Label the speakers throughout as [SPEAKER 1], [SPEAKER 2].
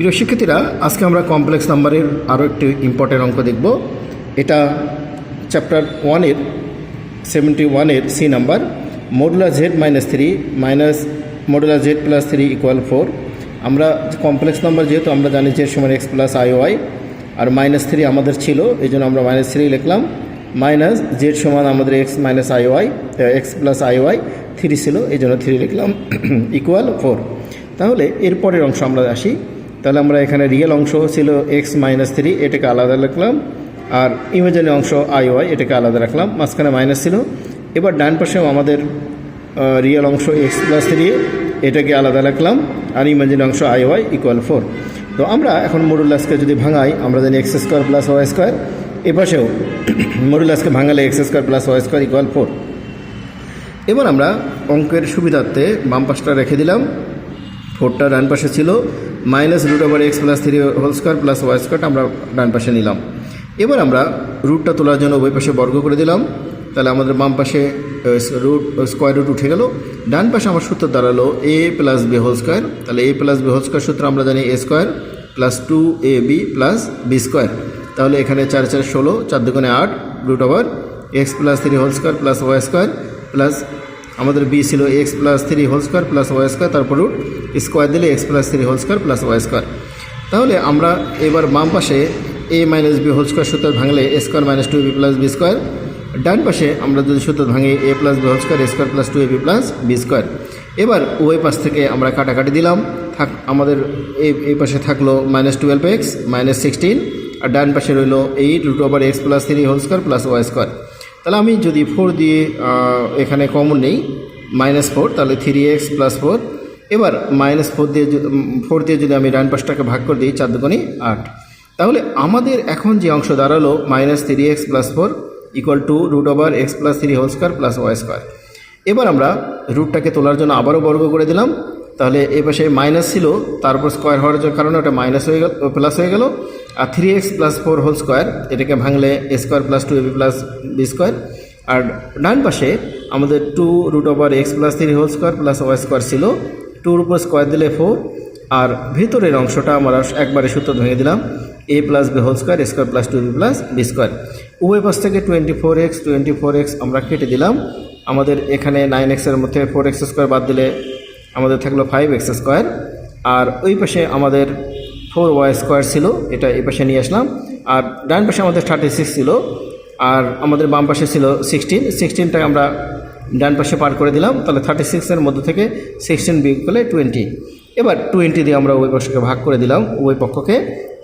[SPEAKER 1] প্রিয় শিক্ষার্থীরা, আজকে আমরা কমপ্লেক্স নাম্বারের আরও একটি ইম্পর্টেন্ট অঙ্ক দেখব। এটা চ্যাপ্টার ওয়ানের সেভেন্টি ওয়ানের C number modulus Z minus three minus modulus Z plus three equal four আমরা কমপ্লেক্স নাম্বার যেহেতু আমরা জানি যে সমান এক্স প্লাস আই ওয়াই আর মাইনাস থ্রি আমাদের ছিল, এই জন্য আমরা মাইনাস থ্রি লিখলাম। মাইনাস জেড সমান আমাদের X minus I Y X plus I Y three ছিল, এই জন্য থ্রি লিখলাম ইকুয়াল ফোর তাহলে এরপরের অংশ আমরা আসি। তাহলে আমরা এখানে রিয়েল অংশ ছিল এক্স মাইনাস থ্রি এটাকে আলাদা রাখলাম। আর ইমেজিনারি অংশ আই ওয়াই এটাকে আলাদা রাখলাম। মাঝখানে মাইনাস ছিল। এবার ডান পাশেও আমাদের রিয়েল অংশ এক্স প্লাস থ্রি এটাকে আলাদা রাখলাম। আর ইমেজিনারি অংশ আই ওয়াই ইকুয়াল ফোর তো আমরা এখন মডুলাসকে যদি ভাঙাই, আমরা জানি X square plus Y square এ পাশেও ভাঙালে X square plus Y square equal four এবার আমরা অঙ্কের সুবিধার্থে বাম পাশটা রেখে দিলাম। ফোরটা ডান পাশে ছিল। Minus root over X plus three whole square plus Y square আমরা ডান পাশে নিলাম। এবার আমরা রুটটা তোলার জন্য ওই পাশে বর্গ করে দিলাম। তাহলে আমাদের বাম পাশে রুট স্কোয়ার রুট উঠে গেল। ডান পাশে আমার সূত্র দাঁড়াল A plus B whole square তাহলে A plus B whole square সূত্র আমরা জানি A square plus two A B plus B square তাহলে এখানে চার চার, ষোলো, চার দুগুণে আট root over X plus three whole square plus Y square plus আমাদের বি ছিল X plus three whole square plus Y square তারপর রুট স্কোয়ার দিলে X plus three whole square plus Y square. তাহলে আমরা এবার বাম পাশে A minus B whole square সূত্র ভাঙলে A square minus two B plus B square. ডান পাশে আমরা যদি সূত্র ভাঙি A plus B whole square, A square plus two A B plus B square. এবার ওই পাশ থেকে আমরা কাটাকাটি দিলাম। থাক, আমাদের এই এই পাশে থাকল minus twelve X, minus sixteen, আর ডান পাশে রইল eight root over X plus three whole square plus Y square. তাহলে আমি যদি ফোর দিয়ে এখানে কমন নেই, মাইনাস ফোর, তাহলে থ্রি এক্স প্লাস ফোর এবার মাইনাস ফোর দিয়ে ফোর দিয়ে যদি আমি ডান পাশটাকে ভাগ করে দিই, চার দুগুণি আট। তাহলে আমাদের এখন যে অংশ দাঁড়াল minus three X plus four equal two root over X plus three whole square plus Y square এবার আমরা রুটটাকে তোলার জন্য আবারও বর্গ করে দিলাম। তাহলে এই পাশে মাইনাস ছিল, তারপর স্কোয়ার হওয়ার কারণে ওটা মাইনাস হয়ে গেল প্লাস হয়ে গেল। আর three X plus four whole square এটাকে ভাঙলে A square plus two AB plus B square আর ডান পাশে আমাদের two root over X plus three whole square plus Y square ছিল। টুর উপর স্কোয়ার দিলে ফোর আর ভিতরের অংশটা আমরা একবারে সূত্র ভেঙে দিলাম A plus B whole square square plus two B plus B square উভয় পাশ থেকে twenty four X twenty four X আমরা কেটে দিলাম। আমাদের এখানে নাইন এক্সের মধ্যে ফোর এক্স স্কোয়ার বাদ দিলে আমাদের থাকল ফাইভ এক্স স্কোয়ার আর ওই পাশে আমাদের ফোর ওয়াই স্কোয়ার ছিল, এটা এই পাশে নিয়ে আসলাম। আর ডান পাশে আমাদের থার্টি সিক্স ছিল, আর আমাদের বাম পাশে ছিল সিক্সটিন সিক্সটিনটা আমরা ডান পাশে পার করে দিলাম, তাহলে থার্টি সিক্সের মধ্যে থেকে সিক্সটিন বিয়োগ করলে টোয়েন্টি এবার টোয়েন্টি দিয়ে আমরা ওই পক্ষকে ভাগ করে দিলাম ওই পক্ষকে।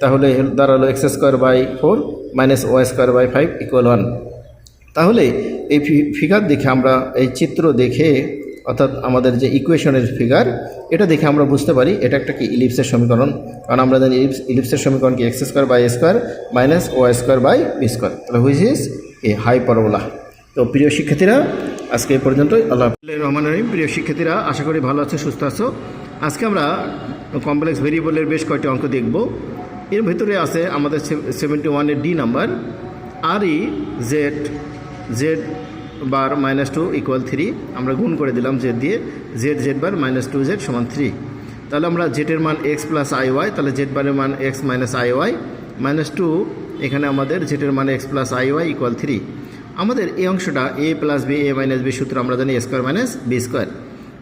[SPEAKER 1] তাহলে দাঁড়াল X square by four minus Y square by five equal one তাহলে এই ফিগার দেখে আমরা এই চিত্র দেখে, অর্থাৎ আমাদের যে ইকুয়েশনের ফিগার এটা দেখে আমরা বুঝতে পারি এটা একটা কি ইলিপসের সমীকরণ। কারণ আমরা জানি ইলিপস ইলিপসের সমীকরণ কি X square by square minus Y square by B square তাহলে which is a hyperbola তো প্রিয় শিক্ষার্থীরা আজকে এই পর্যন্তই, আল্লাহ। রহমান রহিম। প্রিয় শিক্ষার্থীরা, আশা করি ভালো আছো, সুস্থ আছো। আজকে আমরা কমপ্লেক্স ভেরিয়েবলের বেশ কয়েকটি অঙ্ক দেখব। এর ভিতরে আছে আমাদের সেভেন্টি ওয়ানের ডি নাম্বার আর ই Z Z bar minus two equal three আমরা গুণ করে দিলাম জেড দিয়ে Z Z bar minus two Z সমান থ্রি তাহলে আমরা জেডের মান এক্স প্লাস আই ওয়াই তাহলে জেড বারের মান X minus I Y minus two এখানে আমাদের জেডের মান X plus I Y equal three আমাদের এই অংশটা A plus B A minus B সূত্র আমরা জানি স্কোয়ার মাইনাস বি স্কোয়ার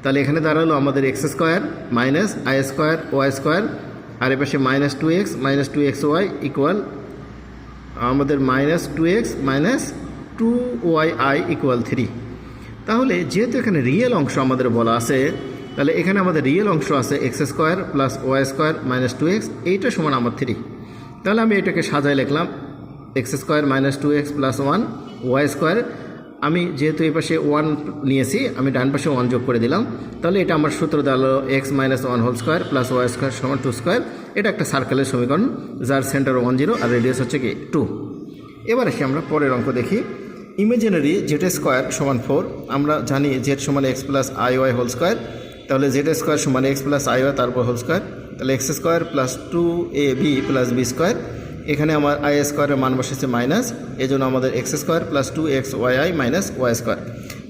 [SPEAKER 1] তাহলে এখানে দাঁড়াল আমাদের X square minus I square Y square আর এ পাশে minus two X minus two X Y equal আমাদের minus two X minus two Y I equal three তাহলে যেহেতু এখানে রিয়েল অংশ আমাদের বলা আছে, তাহলে এখানে আমাদের রিয়েল অংশ আছে X square plus Y square minus two X এইটা সমান আমার থ্রি তাহলে আমি এটাকে সাজায় লিখলাম X square minus two X plus one Y square. আমি যেহেতু এই পাশে ওয়ান নিয়েছি, আমি ডান পাশে ওয়ান যোগ করে দিলাম। তাহলে এটা আমার সূত্র দাঁড়াল X minus one whole square plus Y square সমান টু স্কোয়ার এটা একটা সার্কেলের সমীকরণ, যার সেন্টার ওয়ান জিরো আর রেডিয়াস হচ্ছে কি টু এবার আসি আমরা পরের অঙ্ক দেখি। ইমেজিনারি জেড স্কোয়ার সমান ফোর আমরা জানি জেড সমান X plus I Y whole square তাহলে জেড স্কোয়ার সমান এক্স প্লাস আই ওয়াই তারপর হোল স্কোয়ার তাহলে X square plus two A B plus B square এখানে আমার আই স্কোয়ারের মান বসেছে মাইনাস এই জন্য আমাদের X square plus two X Y I minus Y square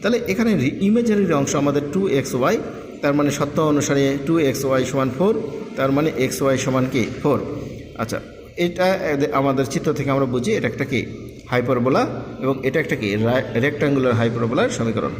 [SPEAKER 1] তাহলে এখানে ইমেজিনারি অংশ আমাদের টু এক্স ওয়াই তার মানে সত্য অনুসারে টু এক্স ওয়াই সমান ফোর তার মানে এক্স ওয়াই সমান কি? ফোর আচ্ছা এটা আমাদের চিত্র থেকে আমরা বুঝি এটা একটা কি? হাইপারবোলা এবং এটা একটা কি? রেক্টাঙ্গুলার হাইপারবোলার সমীকরণ।